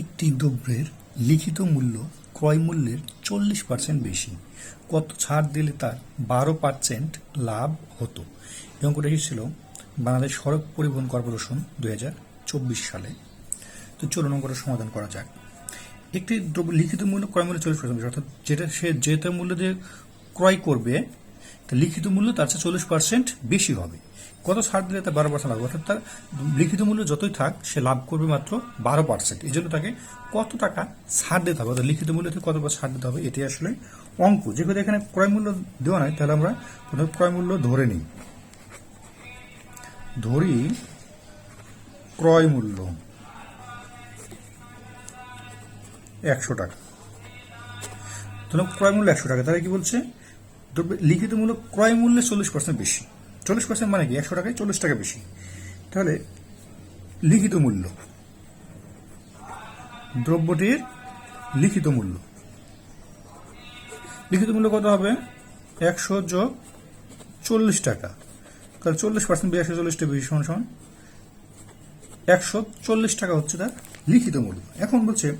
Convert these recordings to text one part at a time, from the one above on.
একটি দ্রব্যের লিখিত মূল্য ক্রয় মূল্যের চল্লিশ পার্সেন্ট বেশি। কত ছাড় দিলে তার বারো পার্সেন্ট লাভ হতো? এই অঙ্কটা এসেছিল বাংলাদেশ সড়ক পরিবহন কর্পোরেশন দুই চব্বিশ সালে। তো চলুন অঙ্কটা সমাধান করা যাক। একটি দ্রব্য লিখিত মূল্য ক্রয় মূল্য চল্লিশ পার্সেন্ট অর্থাৎ যেটা সে যেটা মূল্য দিয়ে ক্রয় করবে, তা লিখিত মূল্য তার চেয়ে চল্লিশ পার্সেন্ট বেশি হবে। কত ছাড় দিলে তার বারো পার্সেন্ট লাভ অর্থাৎ তার লিখিত মূল্য যতই থাক, সে লাভ করবে মাত্র বারো পার্সেন্ট এই জন্য তাকে কত টাকা ছাড় দিতে হবে? অর্থাৎ লিখিত মূল্য থেকে কত ছাড় দিতে হবে? এটি আসলে অঙ্ক। যেহেতু এখানে ক্রয় মূল্য দেওয়া নয় তাহলে আমরা প্রথমে ক্রয় মূল্য ধরে নিই। ধরি ক্রয় মূল্য একশো টাকা। তাহলে ক্রয় মূল্য একশো টাকা। তারা কি বলছে? লিখিত মূল্য ক্রয় মূল্যে চল্লিশ পার্সেন্ট বেশি। চল্লিশ পার্সেন্ট মানে কি? একশো টাকায় চল্লিশ টাকা বেশি। তাহলে লিখিত মূল্য। দ্রব্যটির লিখিত মূল্য। লিখিত মূল্য কত হবে? একশো যোগ চল্লিশ টাকা। তাহলে চল্লিশ পার্সেন্ট একশো চল্লিশটা বেশি, সমান সমান একশো চল্লিশ টাকা হচ্ছে তার লিখিত মূল্য। এখন বলছে,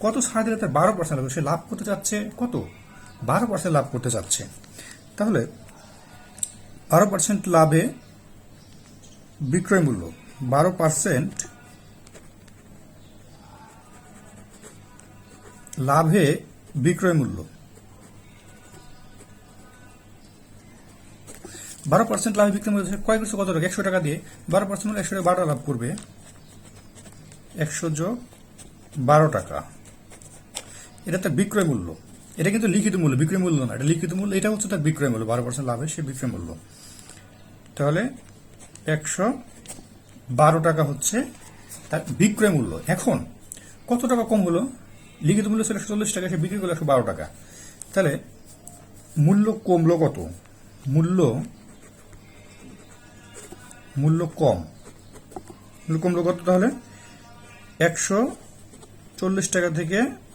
কত ছাড় দিলে তার বারো পার্সেন্ট লাভ সে লাভ করতে চাচ্ছে কত? বারো পার্সেন্ট লাভ করতে চাচ্ছে। তাহলে বারো পার্সেন্ট লাভে বিক্রয় মূল্য। বারো পার্সেন্ট লাভে বিক্রয় মূল্য। বারো পার্সেন্ট লাভে বিক্রয় মূল্য কয় করছে কত টাকা? একশো টাকা দিয়ে। বারো পার্সেন্ট একশো টাকা বারো লাভ করবে। একশো যোগ বারো টাকা। এটা তার বিক্রয় মূল্য। এটা কিন্তু লিখিত মূল্য, বিক্রয় মূল্য না। এটা লিখিত মূল্য, এটা হচ্ছে তার বিক্রয় মূল্য। বারো পার্সেন্ট লাভে সে বিক্রয় মূল্য। তাহলে একশো বারো টাকা হচ্ছে তার বিক্রয় মূল্য। এখন কত টাকা কম হলো? লিখিত মূল্য ছিল একশো চল্লিশ টাকা, সে বিক্রি করল একশো বারো টাকা। তাহলে মূল্য কমলো কত? মূল্য মূল্য কম। মূল্য কমলো কত তাহলে? একশো চল্লিশ টাকা থেকে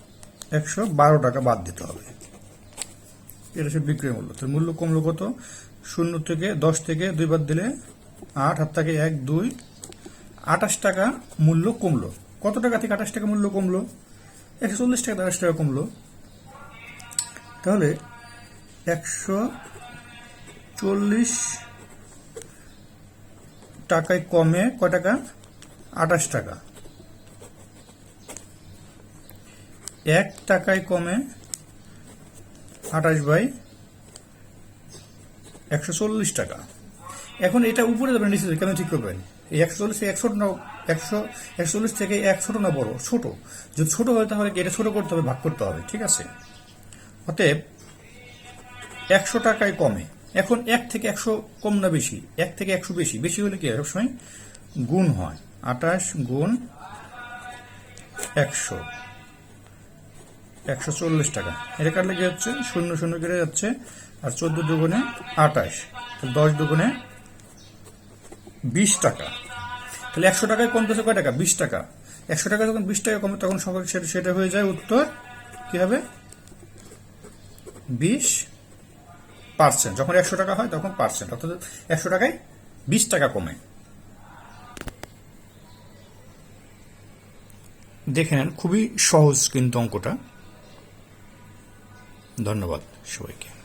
একশো বারো টাকা বাদ দিতে হবে। এটা হচ্ছে বিক্রয় মূল্য। তো মূল্য কমলো কত? শূন্য থেকে দশ থেকে দুই বাদ দিলে আট হাত থেকে এক, দুই, আঠাশ টাকা মূল্য কমলো। কত টাকা থেকে আঠাশ টাকা মূল্য কমলো? একশো চল্লিশ টাকা আঠাশ টাকা কমলো। তাহলে একশো চল্লিশ টাকায় কমে কয় টাকা? আঠাশ টাকা। এক টাকায় কমে আঠাশ বাই একশো চল্লিশ টাকা। এখন এটা উপরে যাবেন, নিচে কেন ঠিক করবেন? এই একশো চল্লিশ একশো একশো একশো চল্লিশ থেকে এক ছোট না বড়, ছোট। যদি ছোট হয় তাহলে এটা ছোট করতে হবে, ভাগ করতে হবে, ঠিক আছে? অতএব একশো টাকায় কমে। এখন এক থেকে একশো কম না বেশি? এক থেকে একশো বেশি। বেশি হলে কি সবসময় গুণ হয়। আঠাশ গুণ একশো। একশো চল্লিশ টাকা। এটা কাটলে কি হচ্ছে? শূন্য শূন্য কেটে যাচ্ছে। আর চোদ্দ দুগুণে আঠাশ। দশ দুগুণে বিশ টাকা। তাহলে একশো টাকায় কমতেছে কয় টাকা? বিশ টাকা। একশো টাকা যখন বিশ টাকা কমে, তখন সকল সেটা হয়ে যায় উত্তর কি হবে? বিশ পার্সেন্ট। যখন একশো টাকা হয়, তখন পার্সেন্ট। অর্থাৎ একশো টাকায় বিশ টাকা কমে। দেখে নেন, খুবই সহজ কিন্তু অঙ্কটা। ধন্যবাদ সবাইকে।